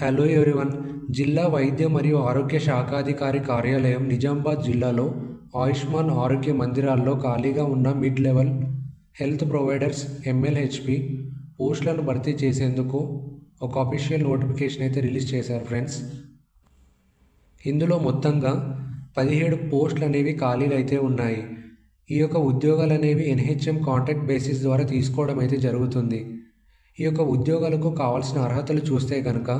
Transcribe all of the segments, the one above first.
Hello everyone జిల్లా వైద్య మరియు ఆరోగ్య శాఖాధికారి కార్యాలయం నిజామాబాద్ జిల్లాలో ఆయుష్మాన్ ఆరోగ్య మందిరాల్లో ఖాళీగా ఉన్న mid level health providers MLHP పోస్టులను భర్తీ చేసేందుకు ఒక అఫీషియల్ నోటిఫికేషన్ అయితే రిలీజ్ చేశారు ఫ్రెండ్స్ ఇందులో మొత్తంగా పదిహేడు పోస్టులు అనేవి ఖాళీలు అయితే ఉన్నాయి. ఈ యొక్క ఉద్యోగాలు అనేవి ఎన్హెచ్ఎం కాంట్రాక్ట్ బేసిస్ ద్వారా తీసుకోవడం అయితే జరుగుతుంది. ఈ యొక్క ఉద్యోగాలకు కావాల్సిన అర్హతలు చూస్తే కనుక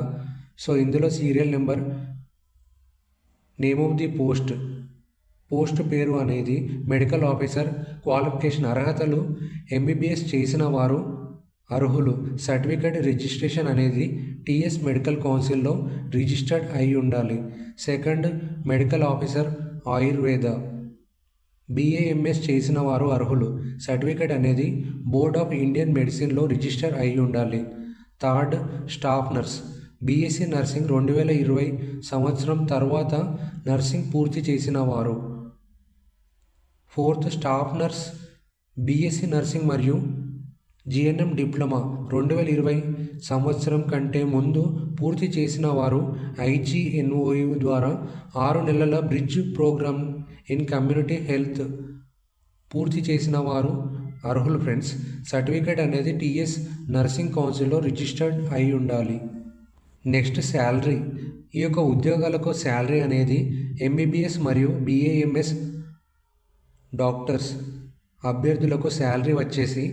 సో ఇందులో serial number name of the post post పేరు అనేది మెడికల్ ఆఫీసర్ క్వాలిఫికేషన్ అర్హతలు ఎంబీబీఎస్ చేసిన వారు అర్హులు సర్టిఫికేట్ రిజిస్ట్రేషన్ అనేది టీఎస్ మెడికల్ కౌన్సిల్లో రిజిస్టర్డ్ అయి ఉండాలి. Second medical officer Ayurveda. BAMS చేసిన వారు అర్హులు సర్టిఫికేట్ అనేది బోర్డ్ ఆఫ్ ఇండియన్ మెడిసిన్లో రిజిస్టర్ అయి ఉండాలి. Third staff nurse. BSc nursing రెండు వేల ఇరవై సంవత్సరం తర్వాత నర్సింగ్ పూర్తి చేసిన వారు. Fourth staff nurse BSc nursing మరియు జిఎన్ఎం డిప్లొమా రెండు వేల ఇరవై సంవత్సరం కంటే ముందు పూర్తి చేసిన వారు ఐజీఎన్ఓయు ద్వారా ఆరు నెలల bridge program in community health పూర్తి చేసిన వారు అర్హులు ఫ్రెండ్స్. సర్టిఫికేట్ అనేది టీఎస్ నర్సింగ్ కౌన్సిల్లో రిజిస్టర్డ్ అయి ఉండాలి. Next salary. ఈ యొక్క ఉద్యోగాలకు శాలరీ అనేది ఎంబీబీఎస్ మరియు బీఏఎంఎస్ డాక్టర్స్ అభ్యర్థులకు శాలరీ వచ్చేసి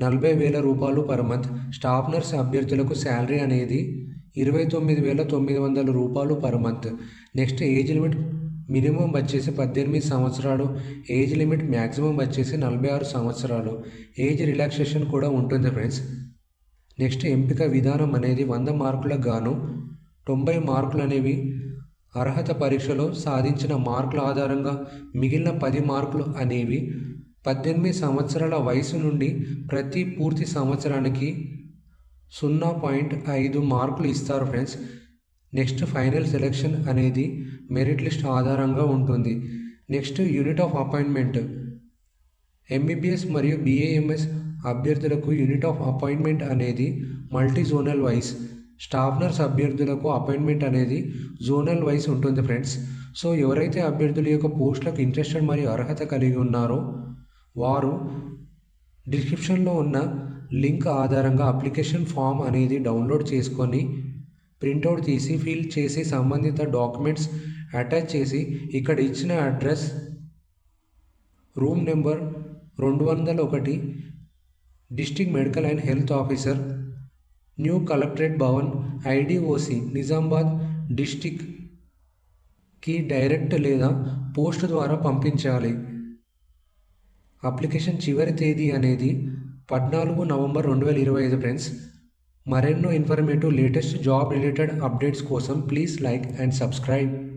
నలభై వేల రూపాయలు పర్ మంత్. స్టాఫ్ నర్స్ అభ్యర్థులకు శాలరీ అనేది ఇరవై తొమ్మిది వేల తొమ్మిది వందల రూపాయలు per month. Next age limit minimum వచ్చేసి పద్దెనిమిది సంవత్సరాలు. ఏజ్ లిమిట్ మ్యాక్సిమం వచ్చేసి నలభై ఆరు సంవత్సరాలు. ఏజ్ రిలాక్సేషన్ కూడా ఉంటుంది ఫ్రెండ్స్. నెక్స్ట్ ఎంపిక విధానం అనేది వంద మార్కులకు గాను తొంభై మార్కులు అనేవి అర్హత పరీక్షలో సాధించిన మార్కుల ఆధారంగా మిగిలిన పది మార్కులు అనేవి పద్దెనిమిది సంవత్సరాల వయసు నుండి ప్రతి పూర్తి సంవత్సరానికి సున్నా పాయింట్ ఐదు మార్కులు ఇస్తారు ఫ్రెండ్స్. నెక్స్ట్ ఫైనల్ సెలెక్షన్ అనేది మెరిట్ లిస్ట్ ఆధారంగా ఉంటుంది. Next unit of appointment MBBS మరియు బీఏఎంఎస్ అభ్యర్థులకు యూనిట్ ఆఫ్ అపాయింట్మెంట్ అనేది multi zonal wise. Staff nurse అభ్యర్థులకు అపాయింట్మెంట్ అనేది జోనల్ వైస్ ఉంటుంది ఫ్రెండ్స్. సో ఎవరైతే అభ్యర్థుల యొక్క పోస్టులకు ఇంట్రెస్టెడ్ మరియు అర్హత కలిగి ఉన్నారో వారు డిస్క్రిప్షన్లో ఉన్న లింక్ ఆధారంగా అప్లికేషన్ ఫామ్ అనేది డౌన్లోడ్ చేసుకొని ప్రింట్అవుట్ తీసి ఫిల్ చేసి సంబంధిత డాక్యుమెంట్స్ అటాచ్ చేసి ఇక్కడ ఇచ్చిన అడ్రస్ రూమ్ నెంబర్ రెండు వందల ఒకటి district medical and health officer new collectorate Bhavan IDOC Nizamabad డిస్టిక్కి direct లేదా పోస్ట్ ద్వారా పంపించాలి. అప్లికేషన్ చివరి తేదీ అనేది పద్నాలుగు నవంబర్ రెండు వేల ఇరవై ఐదు ఫ్రెండ్స్. మరెన్నో informative latest job related updates కోసం ప్లీజ్ లైక్ అండ్ సబ్స్క్రైబ్.